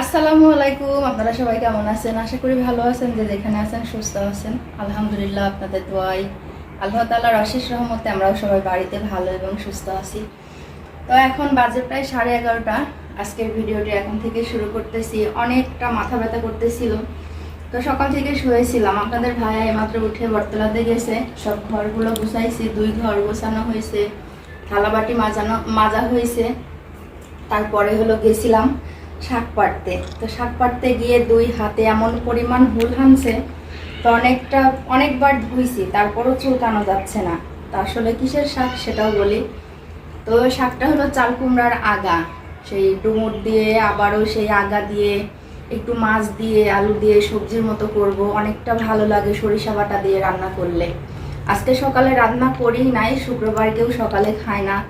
আসসালামু আলাইকুম, আপনারা সবাই কেমন আছেন? আশা করি ভালো আছেন, যে যেখানে আছেন সুস্থ আছেন। আলহামদুলিল্লাহ, আপনাদের দোয়াই। আল্লাহ তাআলার অশেষ রহমতে আমরাও সবাই বাড়িতে ভালো এবং সুস্থ আছি। তো এখন বাজে প্রায় সাড়ে এগারোটা। আজকের ভিডিওটি এখন থেকে শুরু করতেছি। অনেকটা মাথা ব্যথা করতেছিল। তো সকাল থেকে শুয়েছিলাম। আপনাদের ভাইয়া এইমাত্র উঠে বটতলাতে গেছে। সব ঘরগুলো গুছাইছি, দুই ঘর গোছানো হয়েছে, থালাবাটি মাজানো মাজা হয়েছে। তারপরে হলো গেছিলাম। শাক পাড়তে। তো শাক পাড়তে গিয়ে দুই হাতে এমন পরিমাণ হুল হানছে, তো অনেকটা, অনেকবার ধুইছি, তারপরও চুলকানো যাচ্ছে না। তা আসলে কিসের শাক সেটাও বলি। তো শাকটা হলো চাল কুমড়ার আগা। সেই ডুমুর দিয়ে, আবারও সেই আগা দিয়ে, একটু মাছ দিয়ে, আলু দিয়ে সবজির মতো করব। অনেকটা ভালো লাগে সরিষা বাটা দিয়ে রান্না করলে। আজকে সকালে রান্না করি নাই, শুক্রবার কেউ সকালে খায় না।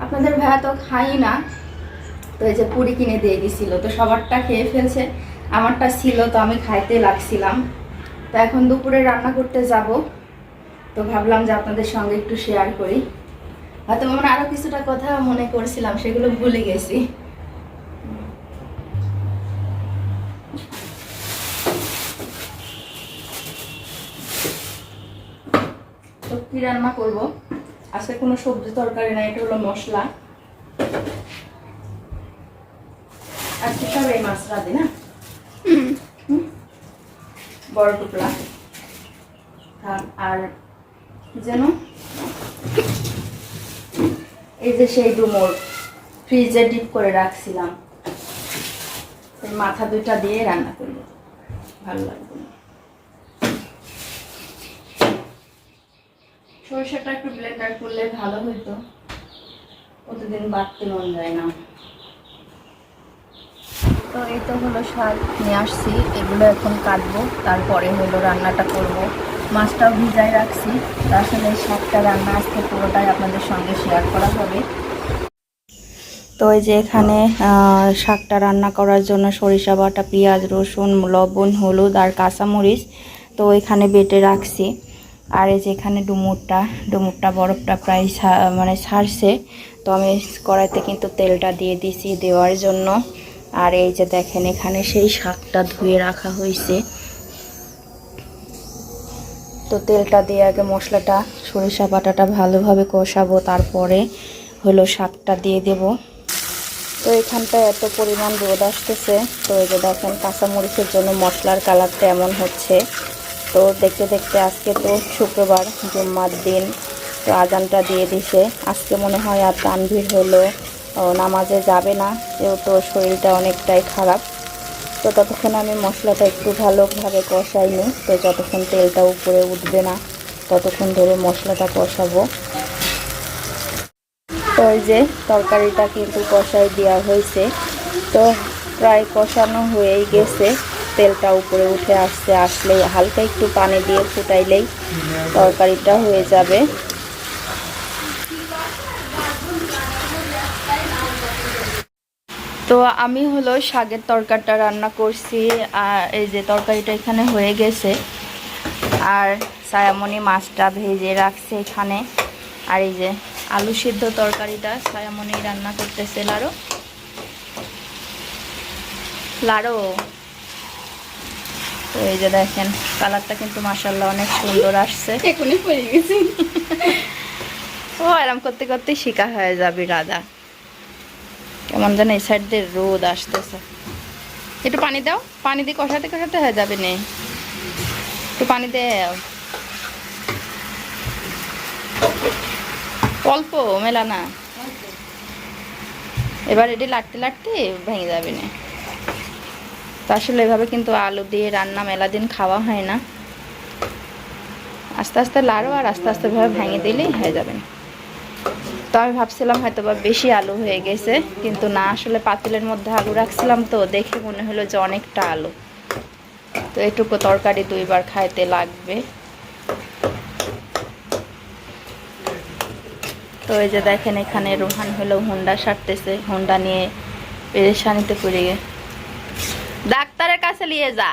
আপনাদের ভাইয়া তো খাই না। তো এই যে পুরি কিনে দিয়ে দিছিল তো সবারটা খেয়ে ফেলছে, আমারটা ছিল, তো আমি খাইতে লাগছিলাম। তো এখন দুপুরে রান্না করতে যাব, তো ভাবলাম যে আপনাদের সঙ্গে একটু শেয়ার করি। হয়তো মনে আরও কিছুটা কথা মনে করছিলাম, সেগুলো ভুলে গেছি। তো কি রান্না করব? আজকে কোনো সবজি তরকারি না, এটা হলো মশলা আজকে সব এই মাছ রাঁধে না? বড় টুকরা। আর যেন এই যে সেই ডুমোর ফ্রিজে ডিপ করে রাখছিলাম মাথা দুইটা দিয়ে রান্না করব। ভালো লাগবে সরষেটা একটু ব্লেন্ডার করলে ভালো হইতো। অতদিন বাড়তে মন যায় না। তো এই তো হলো শাক নিয়ে আসছি, এগুলো এখন কাটবো, তারপরে হলো রান্নাটা করব। মাছটাও ভিজায় রাখছি আসলে শাকটা রান্না আজকে পুরোটাই আপনাদের সঙ্গে শেয়ার করা হবে। তো এই যে এখানে শাকটা রান্না করার জন্য সরিষা বাটা, পেঁয়াজ, রসুন, লবণ, হলুদ আর কাঁচামরিচ, তো এখানে বেটে রাখছি। আর এই যে এখানে ডুমুরটা ডুমুরটা বরফটা প্রায় মানে ছাড়ছে তো আমি কড়াইতে কিন্তু তেলটা দিয়ে দিছি দেওয়ার জন্য। আর এই যে দেখেন, এখানে সেই শাকটা ধুয়ে রাখা হয়েছে। তো তেলটা দিয়ে আগে মশলাটা, সরিষা বাটাটা ভালোভাবে কষাবো, তারপরে হলো শাকটা দিয়ে দেব। তো এখানটায় এত পরিমাণ রোদ আসতেছে। তো এই যে দেখেন, কাঁচামরিচের জন্য মশলার কালারটা এমন হচ্ছে। তো দেখতে দেখতে আজকে তো শুক্রবার, জুম্মার দিন। তো আজানটা দিয়ে দিছে। আজকে মনে হয় আর তানভীর হলো নামাজে যাবে না, যেহেতু শরীরটা অনেকটাই খারাপ। তো ততক্ষণ আমি মশলাটা একটু ভালোভাবে কষাই নিই, তো যতক্ষণ তেলটা উপরে উঠবে না, ততক্ষণ ধরে মশলাটা কষাবো। তো এই যে তরকারিটা কিন্তু কষাই দেওয়া হয়েছে। তো প্রায় কষানো হয়েই গেছে। তেলটা উপরে উঠে আসছে আসলেই হালকা একটু পানি দিয়ে ফুটাইলেই তরকারিটা হয়ে যাবে। তো আমি হলো শাকের তরকারিটা রান্না করছি আর এই যে তরকারিটা এখানে হয়ে গেছে। আর সায়ামনি মাছটা ভেজে রাখছে এখানে। আর এই যে আলু সিদ্ধ তরকারিটা সায়ামনি রান্না করতেছে লাড়ো লাড়ো তো এই যে দেখেন কালারটা কিন্তু মাসাল্লাহ অনেক সুন্দর আসছে। এখনই পড়ে গেছি। ও এরম করতে করতে শিকা হয়ে যাবে রাজা কেমন যেন এই সাইড দিয়ে রোদ আসতেছে। একটু পানি দাও, পানি দিয়ে কষাতে কষাতে হয়ে যাবে নে। একটু পানি দেও অল্প, মেলা না। এবার এটি লাটতে লাটতে ভেঙে যাবে না। তো আসলে এভাবে কিন্তু আলু দিয়ে রান্না মেলা দিন খাওয়া হয় না। আস্তে আস্তে লাড়ো আর আস্তে আস্তে ভাবে ভেঙে দিলেই হয়ে যাবে তো আমি ভাবছিলাম হয়তো বা বেশি আলু হয়ে গেছে কিন্তু না আসলে পাতিলের মধ্যে আলু রাখছিলাম তো দেখে মনে হলো যে অনেকটা আলু। তো এটুকু তরকারি দুইবার খাইতে লাগবে। তো এই যে দেখেন এখানে রোহান হলো হুন্ডা সারতেছে হুন্ডা নিয়ে পেরেশানিতে পড়ে গে ডাক্তারের কাছে নিয়ে যা।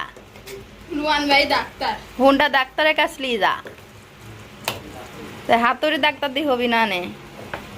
রুয়ান ভাই ডাক্তার। হুন্ডা ডাক্তারের কাছে নিয়ে যা। হাতুড়ি ডাক্তার দিয়ে হবি না নে।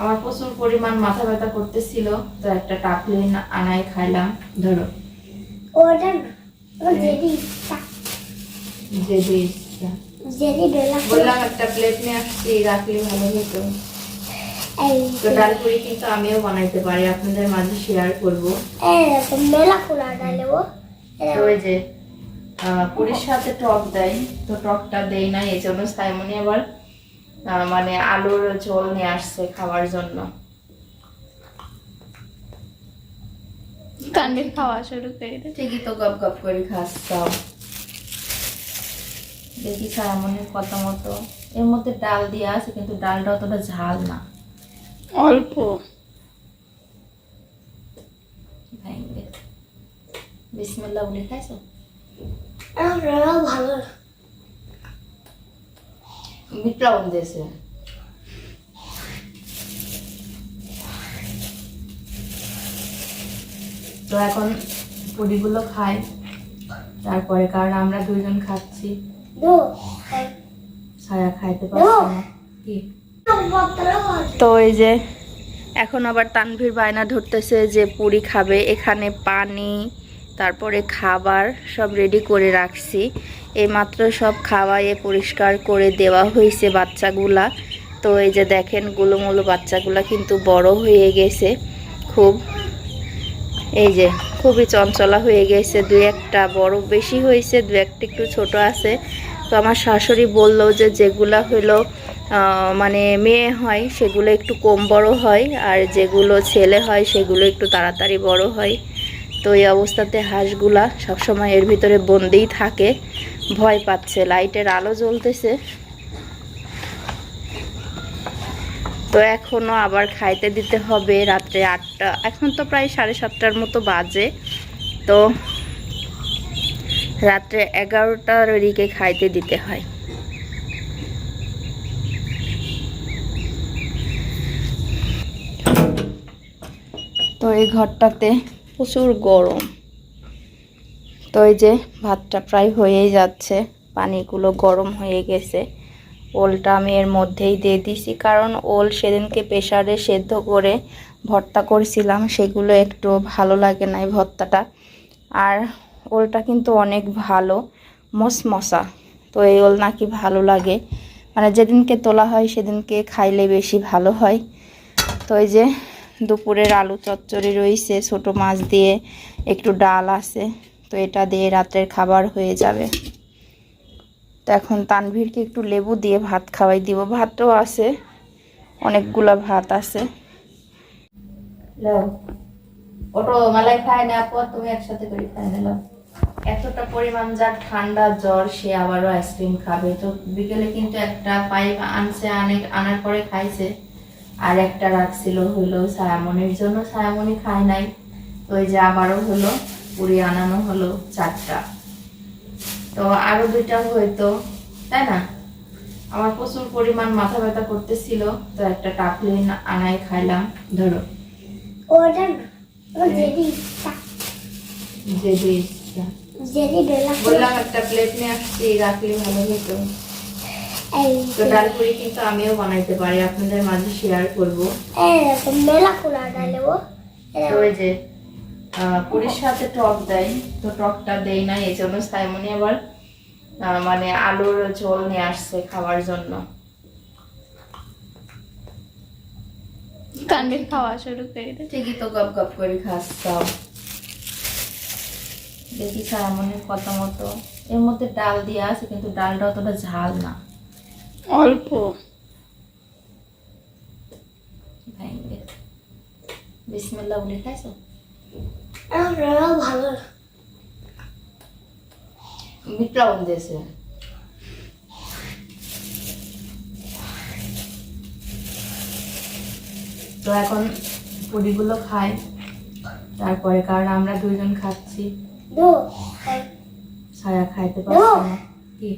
আমার প্রচুর পরিমাণ মাথা ব্যথা করতেছিল তো একটা টাকলিন আনাই খাইলাম ধরো। ওটা না ও জেডি যে দিয়েছিলাম। জেডি ডলা বললাম একটা প্লেট নিয়ে আসছি রাখলে ভালো হতো। এই তো ডাল কিন্তু আমিও বানাইতে পারি আপনাদের মাঝে শেয়ার করব। ওই যে পুরির সাথে টক দেয় তো টকটা দেই না এই জন্য সাইমনি আবার মানে আলুর ঝোল নিয়ে আসছে খাওয়ার জন্য। তানভীর খাওয়া শুরু করে ঠিকই তো গপ গপ করে খাচ্ছাও দেখি সায়ামনির কথা মতো। এর মধ্যে ডাল দিয়ে আছে কিন্তু ডালটা অতটা ঝাল না। অল্প। বিসমিল্লাহ বলে খাইছো? ভালো বিট লবণ দিয়েছে তো এখন পুরিগুলো খাই তারপরে কারণ আমরা দুইজন খাচ্ছি। ছায়া খাইতে পারছি না। কি? তো এই যে এখন আবার তানভীর বায়না ধরতেছে যে পুরি খাবে এখানে পানি তারপরে খাবার সব রেডি করে রাখছি। এইমাত্র সব খাওয়াইয়ে পরিষ্কার করে দেওয়া হয়েছে বাচ্চাগুলা। তো এই যে দেখেন গুলোমুলো বাচ্চাগুলা কিন্তু বড় হয়ে গেছে। খুব এই যে খুবই চঞ্চলা হয়ে গেছে। দু একটা বড় বেশি হয়েছে, দু একটা একটু ছোট আছে। তো আমার শাশুড়ি বলল যে যেগুলা হলো মানে মেয়ে হয় সেগুলো একটু কম বড় হয়, আর যেগুলো ছেলে হয় সেগুলো একটু তাড়াতাড়ি বড় হয়। তো এই অবস্থাতে হাঁসগুলা সবসময় এর ভিতরে বন্দিই থাকে। ভয় পাচ্ছে, লাইটের আলো জ্বলতেছে। তো এখনও আবার খাইতে দিতে হবে রাত্রে আটটা। এখন তো প্রায় সাড়ে সাতটার মতো বাজে। তো রাত্রে এগারোটার দিকে খাইতে দিতে হয়। তো এই ঘরটাতে প্রচুর গরম। তো এই যে ভাতটা প্রায় হয়েই যাচ্ছে, পানিগুলো গরম হয়ে গেছে। ওলটা আমি এর মধ্যেই দিয়ে দিছি, কারণ ওল সেদিনকে প্রেশারে সেদ্ধ করে ভর্তা করেছিলাম, সেগুলো একটু ভালো লাগে না ভর্তাটা। আর ওলটা কিন্তু অনেক ভালো মসমসা তো এই ওল নাকি ভালো লাগে। মানে যেদিনকে তোলা হয় সেদিনকে খাইলে বেশি ভালো হয়। তো এই যে দুপুরের আলু চচ্চড়ি রয়েছে, ছোট মাছ দিয়ে একটু ডাল আছে, তো এটা দিয়ে রাতের খাবার হয়ে যাবে। তো এখন তানভীরকে একটু লেবু দিয়ে ভাত খাওয়াই দিব। ভাতও আছে, অনেকগুলা ভাত আছে। ওটো এতটা পরিমাণ যার ঠান্ডা জ্বর, সে আবারও আইসক্রিম খাবে। তো বিকেলে কিন্তু একটা পাইপ আনছে, আনে, আনার পরে খাইছে। আর একটা রাখছিল হলো সায়ামনির জন্য সায়ামনি খায় নাই। তো এই যে আবারও হলো পুরি আনানো হলো চারটা। তো আরও দুইটা হয়তো তাই না? আমার প্রচুর পরিমাণ মাথা ব্যথা করতেছিল তো একটা টাকলিন আনাই খাইলাম। ধরো। ওটা না। ও জেডি যে দিয়েছিলাম। জেডি ডলা বললাম একটা প্লেট নিয়ে আসছি রাখলে ভালো হতো তো ডাল পুরি কিন্তু আমিও বানাইতে পারি আপনাদের মাঝে শেয়ার করব। ওই যে সাথে টক দেয় তো টকটা দেই না এই জন্য সাইমনি আবার মানে আলুর ঝোল নিয়ে আসছে খাওয়ার জন্য। তানভীর খাওয়া শুরু করে দে। ঠিকই তো গপ গপ করে খাচ্ছাও দেখি সায়ামনির কথা মতো। এর মধ্যে ডাল দিয়ে আছে কিন্তু ডালটা অতটা ঝাল না। অল্প। বলে খাইছো? ভালো। বিট লবণ দিয়েছে। তো এখন পুরিগুলো খাই। তারপরে কারণ আমরা দুইজন খাচ্ছি। ছায়া খাইতে পারছে না। কি?